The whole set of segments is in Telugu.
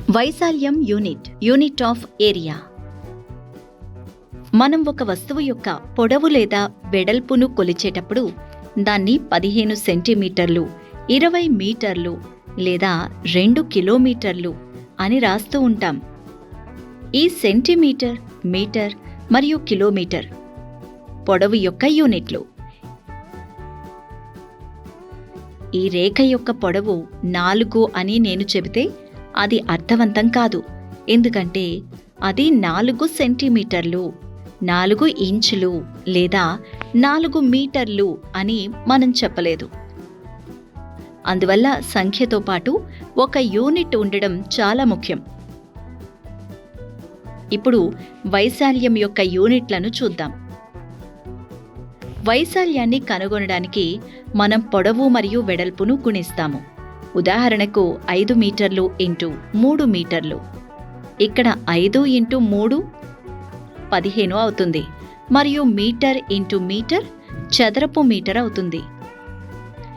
వైశాల్యం యూనిట్ యూనిట్ ఆఫ్ ఏరియా. మనం ఒక వస్తువు యొక్క పొడవు లేదా వెడల్పును కొలిచేటప్పుడు దాన్ని పదిహేను సెంటీమీటర్లు ఇరవై మీటర్లు లేదా రెండు కిలోమీటర్లు అని రాస్తూ ఉంటాం. ఈ సెంటీమీటర్ మీటర్ మరియు కిలోమీటర్ పొడవు యొక్క యూనిట్లు. ఈ రేఖ యొక్క పొడవు నాలుగు అని నేను చెబితే అది అర్థవంతం కాదు. ఎందుకంటే అది నాలుగు సెంటీమీటర్లు నాలుగు ఇంచులు లేదా నాలుగు మీటర్లు అని మనం చెప్పలేదు. అందువల్ల సంఖ్యతో పాటు ఒక యూనిట్ ఉండడం చాలా ముఖ్యం. ఇప్పుడు వైశాల్యం యొక్క యూనిట్లను చూద్దాం. వైశాల్యాన్ని కనుగొనడానికి మనం పొడవు మరియు వెడల్పును గుణిస్తాము. ఉదాహరణకు ఐదు మీటర్లు ఇంటూ మూడు మీటర్లు. ఇక్కడ ఐదు ఇంటూ మూడు పదిహేను అవుతుంది. మరియు మీటర్ ఇంటూ మీటర్ చదరపు మీటర్ అవుతుంది.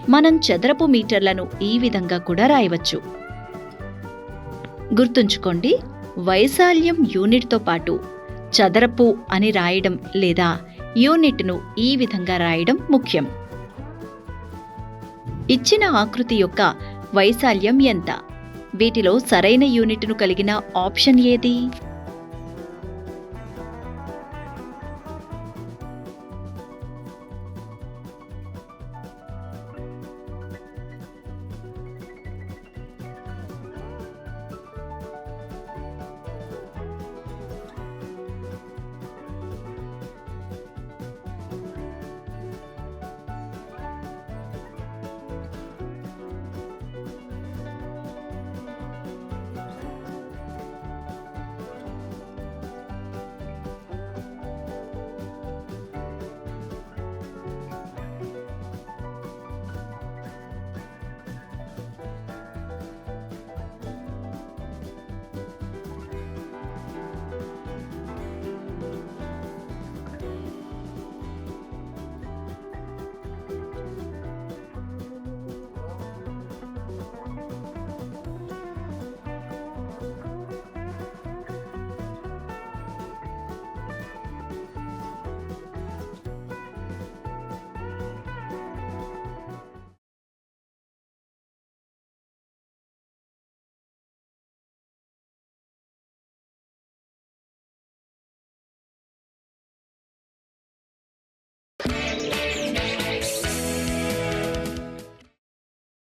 మనం చదరపు మీటర్లను ఈ విధంగా కూడా రాయవచ్చు. గుర్తుంచుకోండి వైశాల్యం యూనిట్తో పాటు చదరపు అని రాయడం లేదా యూనిట్ను ఈ విధంగా రాయడం ముఖ్యం. ఇచ్చిన ఆకృతి యొక్క వైశాల్యం ఎంత? వీటిలో సరైన యూనిట్ను కలిగిన ఆప్షన్ ఏది?